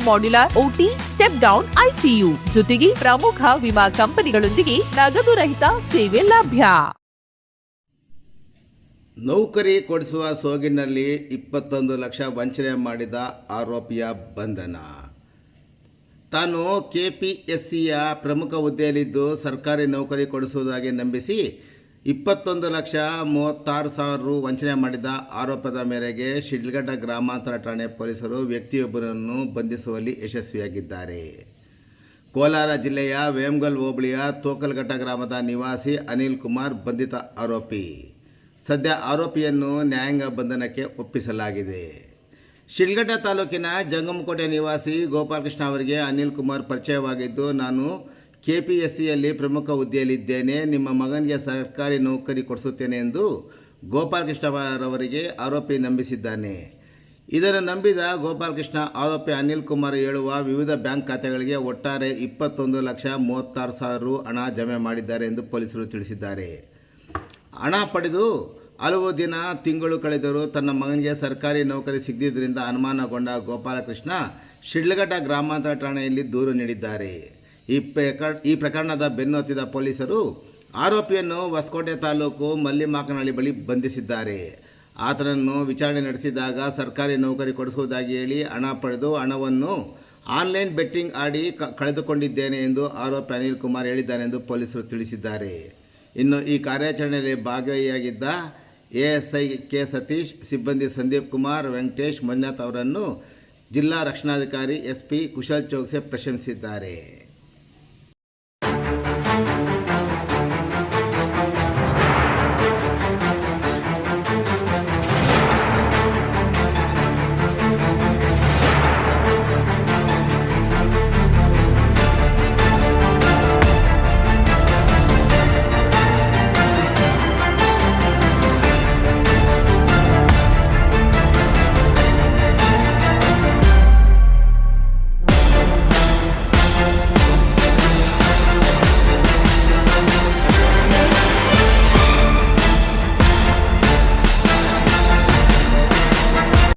modular OT step down ICU ಜೊತೆಗೆ ಪ್ರಮುಖ ವಿಮಾ ಕಂಪನಿಗಳೊಂದಿಗೆ ನಗದು ರಹಿತ ಸೇವೆ ಲಭ್ಯ. ನೌಕರಿ ಕೊಡಿಸುವ ಸೋಗಿನಲ್ಲಿ ಇಪ್ಪತ್ತೊಂದು ಲಕ್ಷ ವಂಚನೆ ಮಾಡಿದ ಆರೋಪಿಯ ಬಂಧನ. ತಾನು ಕೆ ಪಿ ಸಿಯ ಪ್ರಮುಖ ಹುದ್ದೆಯಲ್ಲಿದ್ದು ಸರ್ಕಾರಿ ನೌಕರಿ ಕೊಡಿಸುವುದಾಗಿ ನಂಬಿಸಿ ಇಪ್ಪತ್ತೊಂದು ಲಕ್ಷ ಮೂವತ್ತಾರು ಸಾವಿರ ರು ವಂಚನೆ ಮಾಡಿದ ಆರೋಪದ ಮೇರೆಗೆ ಶಿಡ್ಲಘಟ್ಟ ಗ್ರಾಮಾಂತರ ಠಾಣೆ ಪೊಲೀಸರು ವ್ಯಕ್ತಿಯೊಬ್ಬರನ್ನು ಬಂಧಿಸುವಲ್ಲಿ ಯಶಸ್ವಿಯಾಗಿದ್ದಾರೆ. ಕೋಲಾರ ಜಿಲ್ಲೆಯ ವೇಮ್ಗಲ್ ಹೋಬಳಿಯ ತೋಕಲ್ಘಟ್ಟ ಗ್ರಾಮದ ನಿವಾಸಿ ಅನಿಲ್ ಕುಮಾರ್ ಬಂಧಿತ ಆರೋಪಿ. ಸದ್ಯ ಆರೋಪಿಯನ್ನು ನ್ಯಾಯಾಂಗ ಬಂಧನಕ್ಕೆ ಒಪ್ಪಿಸಲಾಗಿದೆ. ಶಿಲ್ಘಟ್ಟ ತಾಲೂಕಿನ ಜಂಗಮಕೋಟೆ ನಿವಾಸಿ ಗೋಪಾಲಕೃಷ್ಣ ಅವರಿಗೆ ಅನಿಲ್ ಕುಮಾರ್ ಪರಿಚಯವಾಗಿದ್ದು, ನಾನು ಕೆ ಪಿ ಎಸ್ ಸಿಯಲ್ಲಿ ಪ್ರಮುಖ ಹುದ್ದೆಯಲ್ಲಿದ್ದೇನೆ. ನಿಮ್ಮ ಮಗನಿಗೆ ಸರ್ಕಾರಿ ನೌಕರಿ ಕೊಡಿಸುತ್ತೇನೆ ಎಂದು ಗೋಪಾಲಕೃಷ್ಣರವರಿಗೆ ಆರೋಪಿ ನಂಬಿಸಿದ್ದಾನೆ. ಇದನ್ನು ನಂಬಿದ ಗೋಪಾಲಕೃಷ್ಣ ಆರೋಪಿ ಅನಿಲ್ ಕುಮಾರ್ ಹೇಳುವ ವಿವಿಧ ಬ್ಯಾಂಕ್ ಖಾತೆಗಳಿಗೆ ಒಟ್ಟಾರೆ ಇಪ್ಪತ್ತೊಂದು ಲಕ್ಷ ಮೂವತ್ತಾರು ಸಾವಿರ ರು ಹಣ ಜಮೆ ಮಾಡಿದ್ದಾರೆ ಎಂದು ಪೊಲೀಸರು ತಿಳಿಸಿದ್ದಾರೆ. ಹಣ ಪಡೆದು ಹಲವು ದಿನ, ತಿಂಗಳು ಕಳೆದರೂ ತನ್ನ ಮಗನಿಗೆ ಸರ್ಕಾರಿ ನೌಕರಿ ಸಿಗದಿದ್ದರಿಂದ ಅನುಮಾನಗೊಂಡ ಗೋಪಾಲಕೃಷ್ಣ ಶಿಡ್ಲಘಟ್ಟ ಗ್ರಾಮಾಂತರ ಠಾಣೆಯಲ್ಲಿ ದೂರು ನೀಡಿದ್ದಾರೆ. ಈ ಪ್ರಕರ, ಈ ಪ್ರಕರಣದ ಬೆನ್ನು ಹತ್ತಿದ ಪೊಲೀಸರು ಆರೋಪಿಯನ್ನು ಹೊಸಕೋಟೆ ತಾಲೂಕು ಮಲ್ಲಿಮಾಕನಹಳ್ಳಿ ಬಳಿ ಬಂಧಿಸಿದ್ದಾರೆ. ಆತನನ್ನು ವಿಚಾರಣೆ ನಡೆಸಿದಾಗ ಸರ್ಕಾರಿ ನೌಕರಿ ಕೊಡಿಸುವುದಾಗಿ ಹೇಳಿ ಹಣ ಪಡೆದು ಹಣವನ್ನು ಆನ್ಲೈನ್ ಬೆಟ್ಟಿಂಗ್ ಆಡಿ ಕಳೆದುಕೊಂಡಿದ್ದೇನೆ ಎಂದು ಆರೋಪಿ ಅನಿಲ್ ಕುಮಾರ್ ಹೇಳಿದ್ದಾನೆ ಎಂದು ಪೊಲೀಸರು ತಿಳಿಸಿದ್ದಾರೆ. ಇನ್ನು ಈ ಕಾರ್ಯಾಚರಣೆಯಲ್ಲಿ ಭಾಗಿಯಾಗಿದ್ದ ಎಎಸ್ಐ ಕೆ ಸತೀಶ್, ಸಿಬ್ಬಂದಿ ಸಂದೀಪ್ ಕುಮಾರ್, ವೆಂಕಟೇಶ್ ಮಂಜುನಾಥ್ ಅವರನ್ನು ಜಿಲ್ಲಾ ರಕ್ಷಣಾಧಿಕಾರಿ ಎಸ್ ಪಿ ಕುಶಲ್ ಚೌಕ್ಸೆ ಪ್ರಶಂಸಿದ್ದಾರೆ.